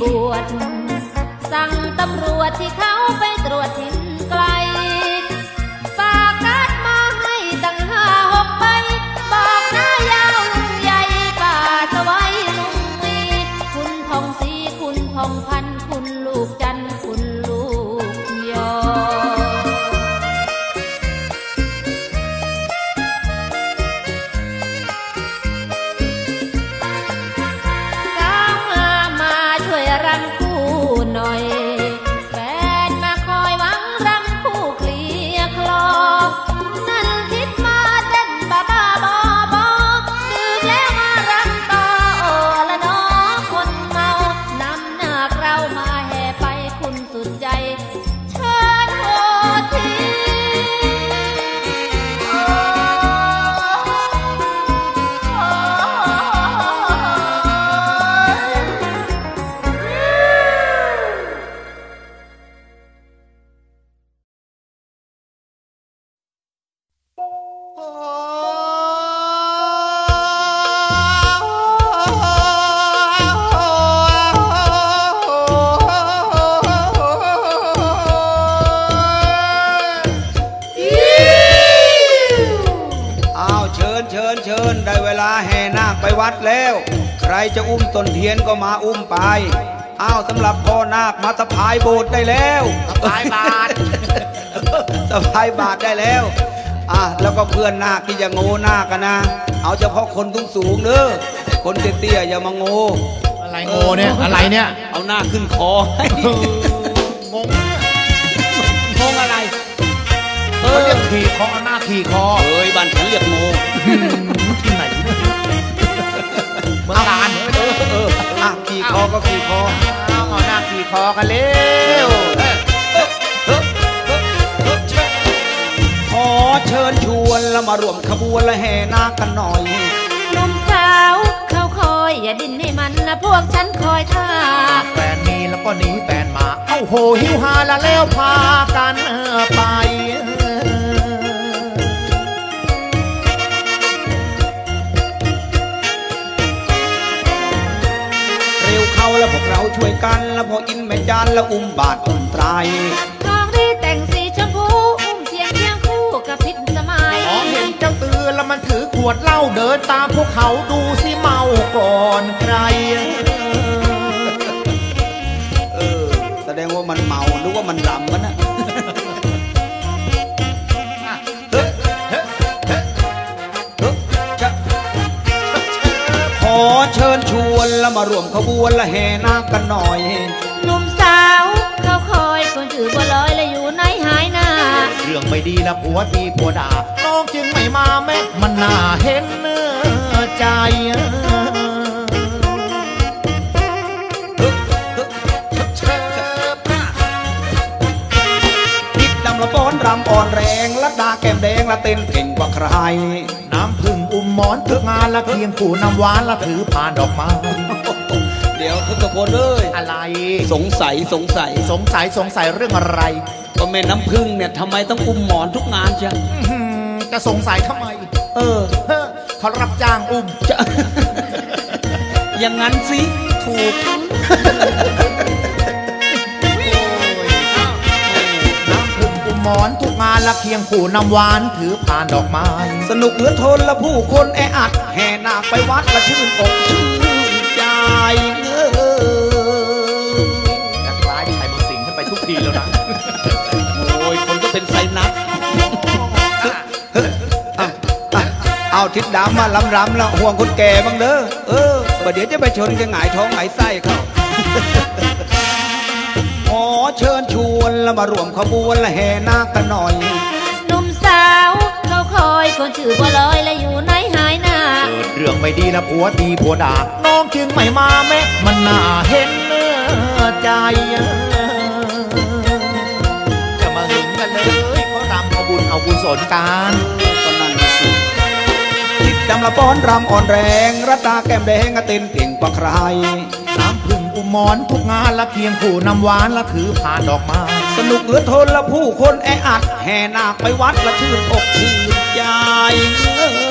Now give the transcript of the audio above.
บวช สั่งตำรวจที่เขา ชิญเชิญเชิญได้เวลาแห่นาคไปวัดแล้ว ใครจะอุ้มต้นเทียนก็มาอุ้มไป อ้าวสำหรับพ่อนาคมาสะพายโบสถ์ได้แล้วสะพายบาทสะพายบาทได้แล้วอะแล้วก็เพื่อนนาคที่จะโง่นาคกันนะ เอาเฉพาะคนสูงสูงๆเด้อคนเตี้ยๆอย่ามาโง่อะไรโง่เนี่ยอะไรเนี่ย เอาหน้าขึ้นคอให้งงเนี่ยงงอะไรเอเขาอเรียกขี่คอเอาหน้าขี่คอเอ้ยบ้านฉันเรียกโง่ ที่ไหนเนี่ยเมืองการเออเอออะขี่คอก็ขี่คอเอาเอาหน้าขี่คอกันเร็วขอเชิญชวนแล้วมารวมขบวนและแห่นาคกันหน่อยหนุ่มสาวเขาคอยอย่าดิ้นให้มันนะพวกฉันคอยท่าแฟนมีแล้วก็หนีแฟนมา เอ้าโหหิวหาละแล้วพากันไป ช่วยกันแล้วพออินแม่จานแล้วอุ้มบาทอุ้มไตรทองดีแต่งสีชมพูอุ้มเทียงเคียงคู่กับพิษสมัยมองเห็นเจ้าตือแล้วมันถือขวดเหล้าเดินตามพวกเขาดูสิเมาก่อนใครเออแสดงว่ามันเมานึกว่ามันดำกันนะ อเชิญชวนแล้วมารวมขบวนและแห่นาคกันหน่อย หนุ่มสาวเขาคอยคนถือบัวลอยและอยู่ไหนหายหน้ารื่องไม่ดีละผัวตีผัวด่าน้องจึงไม่มาแม้มันน่าเห็นเนื้อใจทิดดำละป้อนรำอ่อนแรงละดาแก้มแดงละเต้นเก่งกว่าใครน้ำพึ่งอุ้ มหมอนทุกงานละเคียงขู่น้ำหวานละถือผ่านดอกไม้เดี๋ยวทุกคนเอ้ยอะไร สงสัยสงสัย สงสัยสงสัยเรื่องอะไร ก็แม่น้ำพึ่งเนี่ยทำไมต้องอุ้มหมอนทุกงานเชียอื้อหือจะสงสัยทำไม เออเฮ้อเขารับจ้างอุ้มจะอย่างนั้นสิถูกน้ำพึ่งอุ้มหมอนทุกงาน ละเคียงขู่น้ำหวานถือผ่านดอกไม้ สนุกเหลือทนละผู้คนแออัด แห่นาคไปวัดละชื่นอกชื่นใจเออจะคล้ายไทยเมืองสิงห์ขึ้นไปทุกทีแล้วนะ โอ้ย คนก็เป็นไซนัสอะอะเอาทิศดำมาลำรำแล้วห่วงคนแก่บ้างเด้อเออประเดี๋ยวจะไปชนกันหงายท้องหงายไส้เขา ขอเชิญชวนแล้วมารวมขบวนและแห่นาคกันหน่อย หนุ่มสาวเขาคอยคนชื่อบัวลอยและอยู่ไหนหายหน้า เกิดเรื่องไม่ดีละผัวตีผัวด่า น้องจึงไม่มาแม้มันน่าเห็นเนื้อใจ จะมาหึงกันเลยเขารำเอาบุญเอากุศลกันก็นั่นน่ะสิทิดดำละป้อนรำอ่อนแรงรัตตาแก้มแดงอะเต้นเก่งกว่าใคร น้ำพึ่งอุมหมอนทุกงานละเคียงขู่น้ำหวานละถือผ่านดอกไม้สนุกเหลือทนละผู้คนแออัด แห่นาคไปวัดละชื่นอกชื่นใจเออ